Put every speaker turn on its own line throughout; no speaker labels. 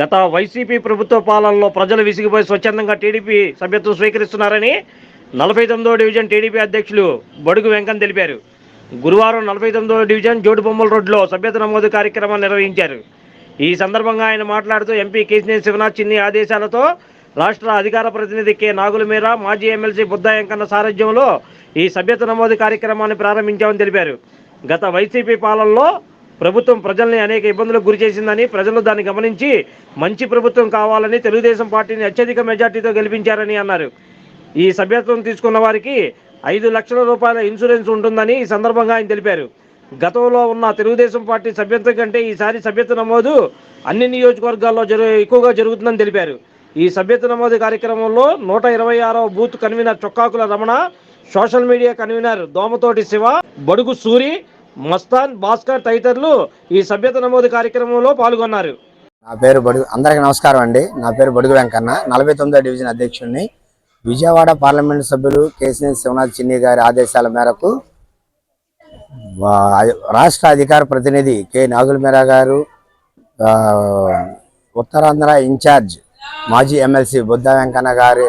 గత వైసీపీ ప్రభుత్వ పాలనలో ప్రజలు విసిగిపోయి స్వచ్ఛందంగా టీడీపీ సభ్యత్వం స్వీకరిస్తున్నారని నలభై తొమ్మిదో డివిజన్ టీడీపీ అధ్యక్షులు బడుగు వెంకన్ తెలిపారు. గురువారం నలభై తొమ్మిదో డివిజన్ జోడుబొమ్మల రోడ్లో సభ్యత నమోదు కార్యక్రమాన్ని నిర్వహించారు. ఈ సందర్భంగా ఆయన మాట్లాడుతూ ఎంపీ కేసినేని శివనాథ్ చిన్ని ఆదేశాలతో రాష్ట్ర అధికార ప్రతినిధి కె. నాగుల మీర మాజీ ఎమ్మెల్సీ బుద్ధా వెంకన్న సారథ్యంలో ఈ సభ్యత నమోదు కార్యక్రమాన్ని ప్రారంభించామని తెలిపారు. గత వైసీపీ పాలనలో ప్రభుత్వం ప్రజల్ని అనేక ఇబ్బందులకు గురి చేసిందని ప్రజలు దాన్ని గమనించి మంచి ప్రభుత్వం కావాలని తెలుగుదేశం పార్టీని అత్యధిక మెజార్టీతో గెలిపించారని అన్నారు. ఈ సభ్యత్వం తీసుకున్న వారికి ఐదు లక్షల రూపాయల ఇన్సూరెన్స్ ఉంటుందని ఈ సందర్భంగా ఆయన తెలిపారు. గతంలో ఉన్న తెలుగుదేశం పార్టీ సభ్యత్వం కంటే ఈసారి సభ్యత్వ నమోదు అన్ని నియోజకవర్గాల్లో జరు ఎక్కువగా జరుగుతుందని తెలిపారు. ఈ సభ్యత్వ నమోదు కార్యక్రమంలో నూట ఇరవై ఆరవ booth convener Chokkakula Ramana social media convener Domathoti Siva Badugu Suri Mastan Bhaskar తదితరులు ఈ సభ్యత నమోదు కార్యక్రమంలో పాల్గొన్నారు.
నా పేరు బడుగు అందరికీ నమస్కారం అండి. నా పేరు బడుగు వెంకన్న. నలభై తొమ్మిదో డివిజన్ అధ్యక్షుడిని. విజయవాడ పార్లమెంటు సభ్యులు కేసీఎన్ శివనాథ్ చిన్ని గారి ఆదేశాల మేరకు రాష్ట్ర అధికార ప్రతినిధి కె నాగుల్ మీరా గారు ఉత్తరాంధ్ర ఇన్ఛార్జ్ మాజీ ఎమ్మెల్సీ బుద్ధ వెంకన్న గారి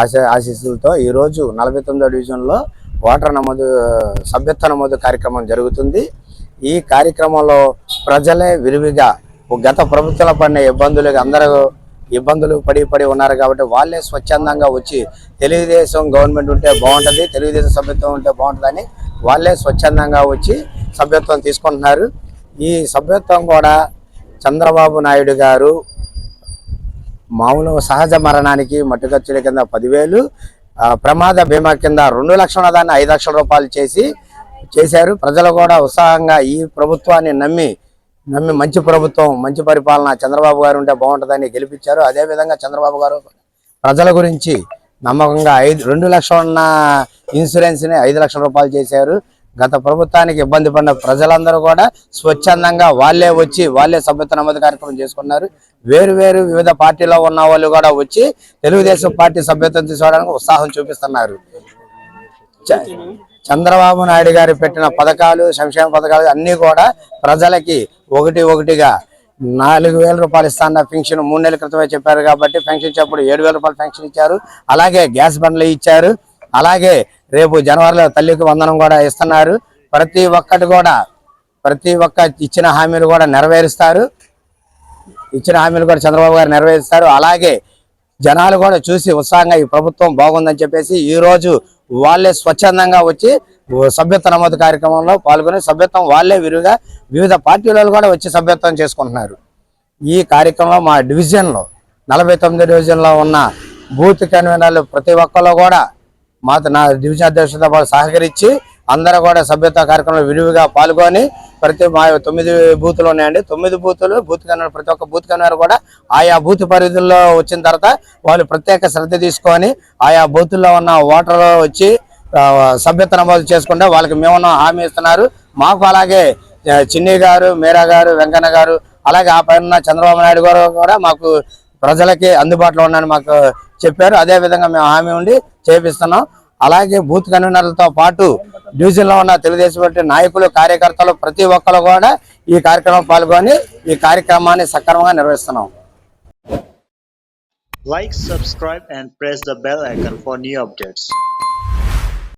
ఆశ ఆశీస్సులతో ఈరోజు నలభై తొమ్మిదో డివిజన్లో ఓటర్ నమోదు సభ్యత్వ నమోదు కార్యక్రమం జరుగుతుంది. ఈ కార్యక్రమంలో ప్రజలే విరివిగా గత ప్రభుత్వాల పడిన ఇబ్బందులు అందరూ ఇబ్బందులు పడి పడి ఉన్నారు కాబట్టి వాళ్ళే స్వచ్ఛందంగా వచ్చి తెలుగుదేశం గవర్నమెంట్ ఉంటే బాగుంటుంది తెలుగుదేశం సభ్యత్వం ఉంటే బాగుంటుందని వాళ్ళే స్వచ్ఛందంగా వచ్చి సభ్యత్వం తీసుకుంటున్నారు. ఈ సభ్యత్వం కూడా చంద్రబాబు నాయుడు గారు మామూలు సహజ మరణానికి మట్టుఖర్చుల కింద పదివేలు ప్రమాద బీమా కింద రెండు లక్షల దాన్ని ఐదు లక్షల రూపాయలు చేసి చేశారు. ప్రజలు కూడా ఉత్సాహంగా ఈ ప్రభుత్వాన్ని నమ్మి నమ్మి మంచి ప్రభుత్వం మంచి పరిపాలన చంద్రబాబు గారు ఉంటే బాగుంటుందని గెలిపించారు. అదేవిధంగా చంద్రబాబు గారు ప్రజల గురించి నమ్మకంగా ఐదు రెండు లక్షల ఉన్న ఇన్సూరెన్స్ని ఐదు లక్షల రూపాయలు చేశారు. గత ప్రభుత్వానికి ఇబ్బంది పడిన ప్రజలందరూ కూడా స్వచ్ఛందంగా వాళ్ళే వచ్చి వాళ్ళే సభ్యత నమోదు కార్యక్రమం చేసుకున్నారు. వేరు వేరు వివిధ పార్టీలో ఉన్న వాళ్ళు కూడా వచ్చి తెలుగుదేశం పార్టీ సభ్యత్వం తీసుకోవడానికి ఉత్సాహం చూపిస్తున్నారు. చ- చంద్రబాబు నాయుడు గారు పెట్టిన పథకాలు సంక్షేమ పథకాలు అన్నీ కూడా ప్రజలకి ఒకటి ఒకటిగా నాలుగు వేల రూపాయలు ఇస్తాన్న పెన్షన్ మూడు నెలల క్రితమే చెప్పారు కాబట్టి పెన్షన్ ఇచ్చేప్పుడు ఏడు వేల రూపాయలు పెన్షన్ ఇచ్చారు. అలాగే గ్యాస్ బండ్లు ఇచ్చారు. అలాగే రేపు జనవరిలో తల్లికి వందనం కూడా ఇస్తున్నారు. ప్రతి ఒక్కటి కూడా ప్రతి ఒక్క ఇచ్చిన హామీలు కూడా నెరవేరుస్తారు. ఇచ్చిన హామీలు కూడా చంద్రబాబు గారు నెరవేరుస్తారు. అలాగే జనాలు కూడా చూసి ఉత్సాహంగా ఈ ప్రభుత్వం బాగుందని చెప్పేసి ఈ రోజు వాళ్ళే స్వచ్ఛందంగా వచ్చి సభ్యత్వ నమోదు కార్యక్రమంలో పాల్గొని సభ్యత్వం వాళ్ళే విరివిగా వివిధ పార్టీలలో కూడా వచ్చి సభ్యత్వం చేసుకుంటున్నారు. ఈ కార్యక్రమంలో మా డివిజన్లో నలభై తొమ్మిది డివిజన్లో ఉన్న బూత్ కన్వీనర్లు ప్రతి ఒక్కరు కూడా మా నా డివిజన్ అధ్యక్షులతో పాటు సహకరించి అందరూ కూడా సభ్యత్వ కార్యక్రమంలో విరివిగా పాల్గొని ప్రతి మా తొమ్మిది బూతులు ఉన్నాయండి. తొమ్మిది బూతులు బూత్ కన్వీనర్ ప్రతి ఒక్క బూత్ కన్వీనర్ కూడా ఆయా బూత్ పరిధుల్లో వచ్చిన తర్వాత వాళ్ళు ప్రత్యేక శ్రద్ధ తీసుకొని ఆయా బూతుల్లో ఉన్న ఓటర్లు వచ్చి సభ్యత నమోదు చేసుకుంటే వాళ్ళకి మేమన్నా హామీ ఇస్తున్నారు. మాకు అలాగే చిన్ని గారు మీరా గారు వెంకన్న గారు అలాగే ఆ పైన చంద్రబాబు నాయుడు గారు కూడా మాకు ప్రజలకి అందుబాటులో ఉన్నాయని మాకు చెప్పారు. అదే విధంగా మేము హామీ ఉండి చేపిస్తున్నాం. అలాగే బూత్ కన్వీనర్లతో పాటు డివిజన్లో ఉన్న తెలుగుదేశం పార్టీ నాయకులు కార్యకర్తలు ప్రతి ఒక్కరు కూడా ఈ కార్యక్రమం పాల్గొని ఈ కార్యక్రమాన్ని సక్రమంగా నిర్వహిస్తున్నాం.
Like subscribe and press the bell icon for new updates